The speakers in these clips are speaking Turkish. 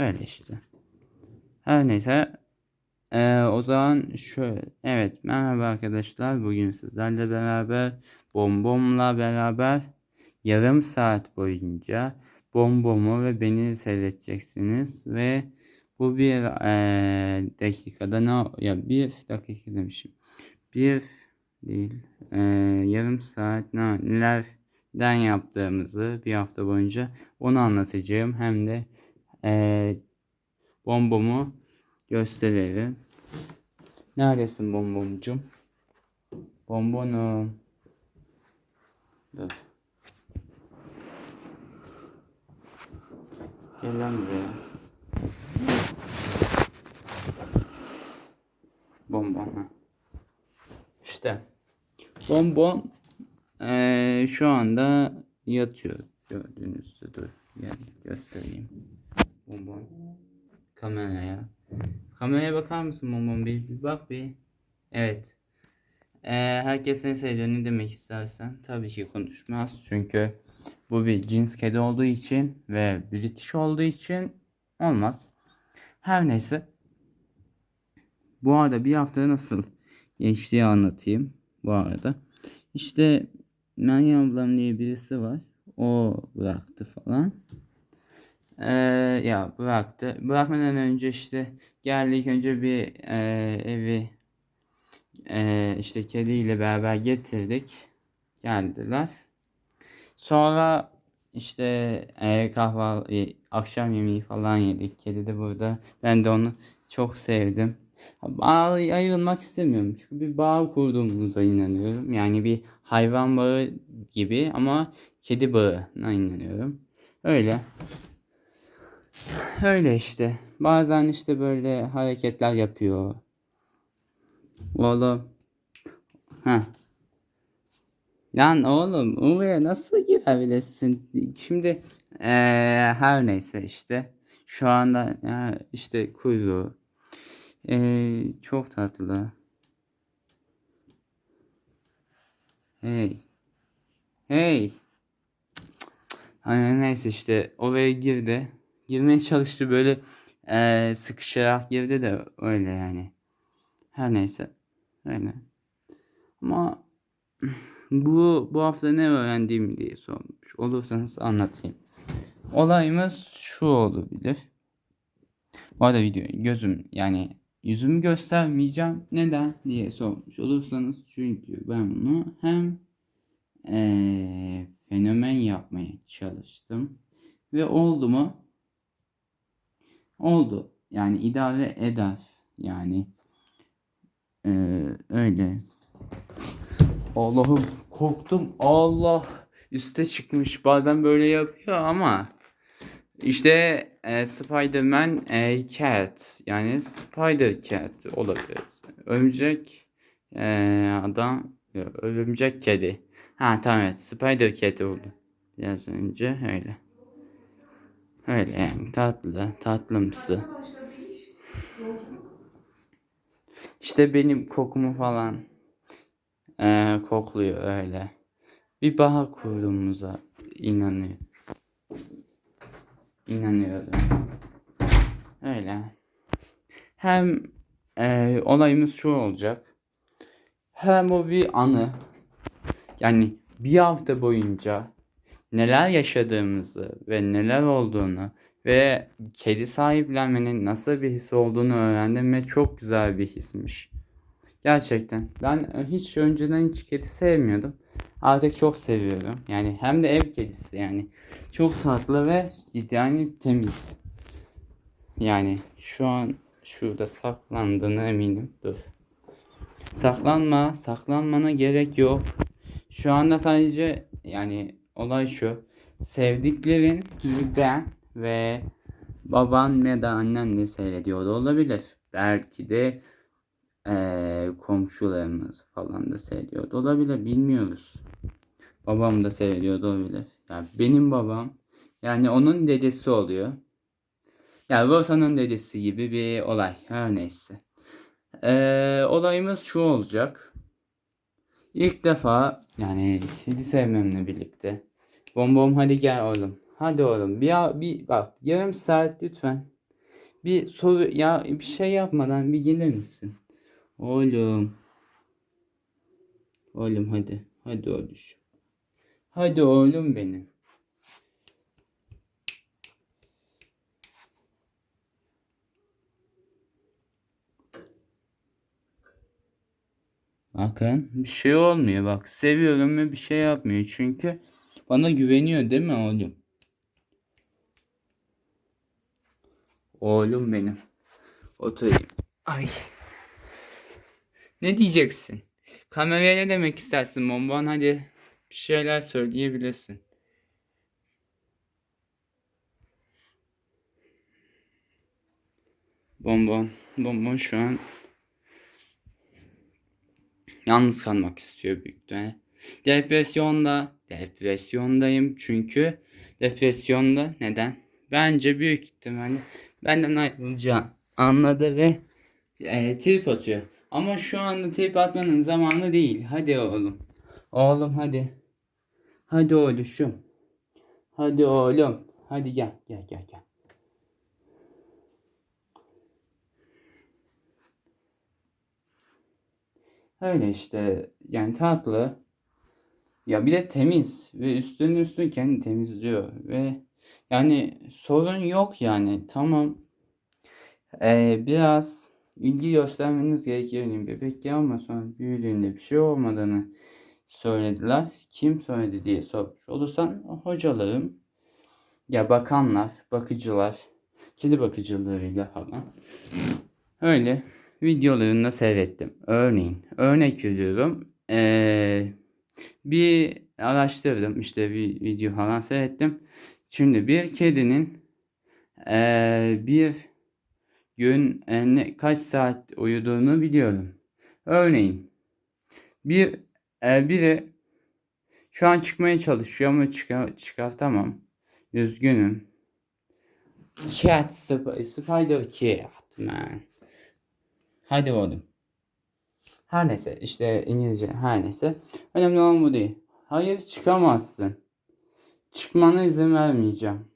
Öyle işte. Her neyse. Ee, o zaman şöyle. Evet merhaba arkadaşlar. Bugün sizlerle beraber Bombom'la beraber yarım saat boyunca Bombom'u ve beni seyredeceksiniz. Ve bu bir ee, dakikada ne ya bir dakika demişim. Bir değil ee, yarım saat ne, nelerden yaptığımızı bir hafta boyunca onu anlatacağım. Hem de ee, bombomu gösterelim. Neredesin bombomcum? Bombonum. Dur. Gel lan buraya. Bonbon ha. İşte. Bonbon eee, şu anda yatıyor. Gördüğünüz gibi. Gel göstereyim. Bonbon. Kameraya. Kameraya bakar mısın Bonbon? Bir, bir bak bir. Evet. Ee, herkes ne sevdiğini demek istersen tabii ki konuşmaz. Çünkü bu bir cins kedi olduğu için ve British olduğu için olmaz. Her neyse. Bu arada bir hafta nasıl geçtiği anlatayım. Bu arada. İşte Meryem ablam diye birisi var. O bıraktı falan. Ee, ya bıraktı. Bırakmadan önce işte geldik önce bir e, evi e, işte kediyle beraber getirdik. Geldiler. Sonra işte e, kahvaltı, akşam yemeği falan yedik. Kedi de burada. Ben de onu çok sevdim. Ay- Ayrılmak istemiyorum. Çünkü bir bağ kurduğumuza inanıyorum. Yani bir hayvan bağı gibi ama kedi bağına inanıyorum. Öyle. Öyle işte. Bazen işte böyle hareketler yapıyor. Oğlum. Ha. Lan oğlum oraya nasıl girebilirsin? Şimdi eee, her neyse işte. Şu anda ya, işte kuyruğu. Eee, çok tatlı. Hey. Hey. Hani neyse işte oraya girdi. Girmeye çalıştı böyle eee sıkışarak girdi de öyle yani. Her neyse. Öyle. Ama bu bu hafta ne öğrendiğim diye sormuş olursanız anlatayım. Olayımız şu olabilir. Bu arada video gözüm yani yüzümü göstermeyeceğim. Neden diye sormuş olursanız çünkü ben bunu hem eee, fenomen yapmaya çalıştım ve oldu mu? Oldu. Yani idare eder. Yani eee, öyle. Allah'ım korktum. Allah üste çıkmış. Bazen böyle yapıyor ama işte e, Spider-Man e, Cat yani Spider Cat olabilir. Örümcek e, adam yok, örümcek kedi. Ha tamam evet Spider Cat oldu. Biraz önce öyle. Öyle yani tatlı tatlımsı. İşte benim kokumu falan e, kokluyor öyle. Bir bağ kurduğumuza inanıyor. İnanıyorum. Öyle. Hem e, olayımız şu olacak. Hem bu bir anı. Yani bir hafta boyunca neler yaşadığımızı ve neler olduğunu ve kedi sahiplenmenin nasıl bir his olduğunu öğrendim ve çok güzel bir hismiş. Gerçekten. Ben hiç önceden hiç kedi sevmiyordum. Artık çok seviyorum. Yani hem de ev kedisi yani. Çok tatlı ve yani temiz. Yani şu an şurada saklandığını eminim. Dur. Saklanma. Saklanmana gerek yok. Şu anda sadece yani olay şu. Sevdiklerin ben ve baban ya da annen de seyrediyor da olabilir. Belki de eee, komşularımız falan da seyrediyor da olabilir. Bilmiyoruz. Babam da seyrediyor da olabilir. Yani benim babam yani onun dedesi oluyor. Yani Rosa'nın dedesi gibi bir olay. Her neyse. Eee, olayımız şu olacak. İlk defa yani kedi sevmemle birlikte. Bom bom hadi gel oğlum. Hadi oğlum bir, bir bak yarım saat lütfen. Bir soru ya bir şey yapmadan bir gelir misin? Oğlum. Oğlum hadi. Hadi oğlum. Hadi oğlum benim. Bakın bir şey olmuyor bak. Seviyorum ve bir şey yapmıyor. Çünkü bana güveniyor değil mi oğlum? Oğlum benim. Oturayım. Ay. Ne diyeceksin? Kameraya ne demek istersin Bonbon? Hadi bir şeyler söyleyebilirsin. Bonbon. Bonbon şu an yalnız kalmak istiyor büyük ihtimalle. Depresyonda, depresyondayım çünkü depresyonda neden? Bence büyük ihtimalle benden ayrılacağını anladı ve e, trip atıyor. Ama şu anda trip atmanın zamanı değil. Hadi oğlum. Oğlum hadi. Hadi oğluşum. Hadi oğlum. Hadi gel gel gel gel. Öyle işte. Yani tatlı. Ya bir de temiz ve üstünün üstünü kendi temizliyor ve yani sorun yok yani. Tamam. Ee, biraz ilgi göstermeniz gerekiyor yani bebek ya ama sonra büyüdüğünde bir şey olmadığını söylediler. Kim söyledi diye sormuş olursan hocalarım. Ya bakanlar, bakıcılar, kedi bakıcılarıyla falan. Öyle videolarını seyrettim. Örneğin örnek veriyorum. Ee, bir araştırdım işte bir video falan seyrettim. Şimdi bir kedinin ee, bir gün ne, kaç saat uyuduğunu biliyorum. Örneğin bir e, biri şu an çıkmaya çalışıyor ama çıkar, çıkartamam. Üzgünüm. Cat sp- Spider Cat man. Hadi oğlum. Her neyse işte İngilizce her neyse. Önemli olan bu değil. Hayır çıkamazsın. Çıkmana izin vermeyeceğim.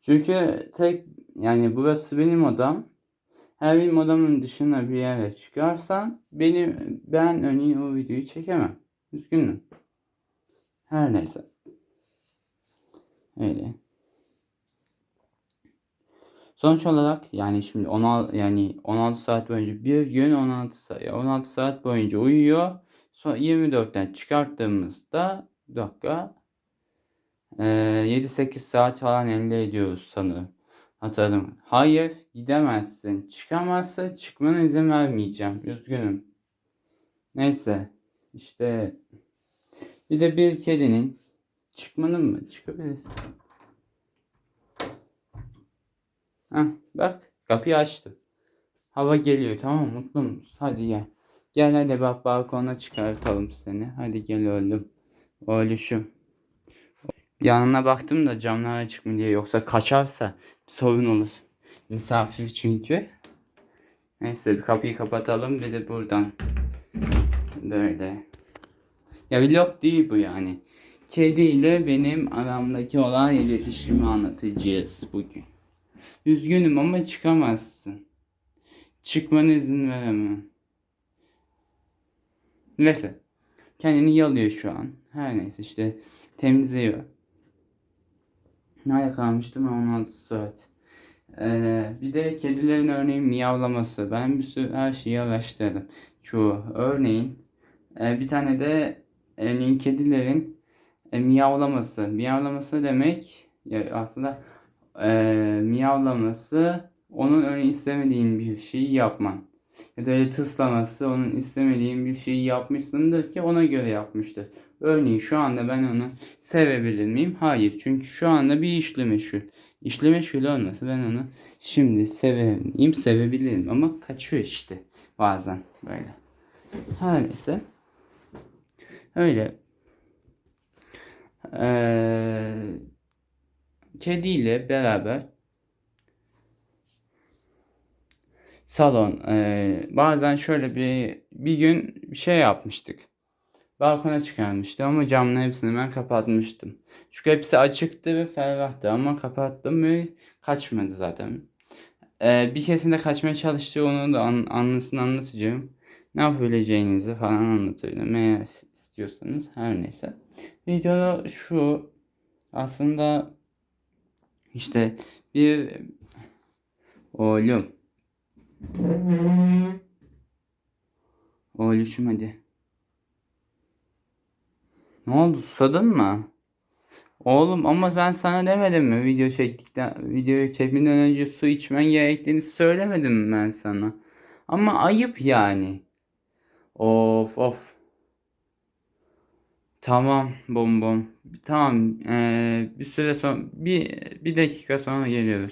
Çünkü tek yani burası benim odam. Her benim odamın dışına bir yere çıkarsan benim ben örneğin o videoyu çekemem. Üzgünüm. Her neyse. Öyle. Sonuç olarak yani şimdi 16 yani 16 saat boyunca bir gün 16 saat 16 saat boyunca uyuyor. Sonra 24'ten çıkarttığımızda bir dakika e, 7-8 saat falan elde ediyoruz sanırım. Hatırladım. Hayır gidemezsin. Çıkamazsa çıkmana izin vermeyeceğim. Üzgünüm. Neyse. işte bir de bir kedinin çıkmanın mı? Çıkabilirsin. Heh, bak kapıyı açtı. Hava geliyor tamam? Mutlu musun? Hadi gel. Gel hadi bak balkona çıkartalım seni. Hadi gel oğlum. Oğluşum. Yanına baktım da camlar açık mı diye yoksa kaçarsa sorun olur. Misafir çünkü. Neyse bir kapıyı kapatalım bir de buradan. Böyle. Ya vlog değil bu yani. Kedi ile benim aramdaki olan iletişimi anlatacağız bugün. Üzgünüm ama çıkamazsın. Çıkmana izin veremem. Neyse. Kendini yalıyor şu an. Her neyse işte temizliyor. Nerede kalmıştım? 16 saat. Ee, bir de kedilerin örneğin miyavlaması. Ben bir sürü her şeyi araştırdım. Çoğu. Örneğin e, bir tane de örneğin kedilerin e, miyavlaması. Miyavlaması demek ya aslında e, miyavlaması onun örneğin istemediğin bir şeyi yapman. Ya da öyle tıslaması onun istemediğin bir şeyi yapmışsındır ki ona göre yapmıştır. Örneğin şu anda ben onu sevebilir miyim? Hayır. Çünkü şu anda bir işle meşgul. İşle meşgul olmasa ben onu şimdi seveyim, sevebilirim ama kaçıyor işte bazen böyle. Her neyse. Öyle. Ee, kediyle beraber salon. Ee, bazen şöyle bir bir gün bir şey yapmıştık. Balkona çıkarmıştı ama camların hepsini ben kapatmıştım. Çünkü hepsi açıktı ve ferrahtı ama kapattım ve kaçmadı zaten. Ee, bir keresinde kaçmaya çalıştığı onu da an, anlasını anlatacağım. Ne yapabileceğinizi falan anlatabilirim eğer istiyorsanız her neyse. Video şu aslında işte bir oğlum oğluşum hadi. Ne oldu susadın mı? Oğlum ama ben sana demedim mi video çektikten videoyu çekmeden önce su içmen gerektiğini söylemedim mi ben sana? Ama ayıp yani. Of of. Tamam bom bom. Tamam ee, bir süre sonra bir, bir dakika sonra geliyoruz.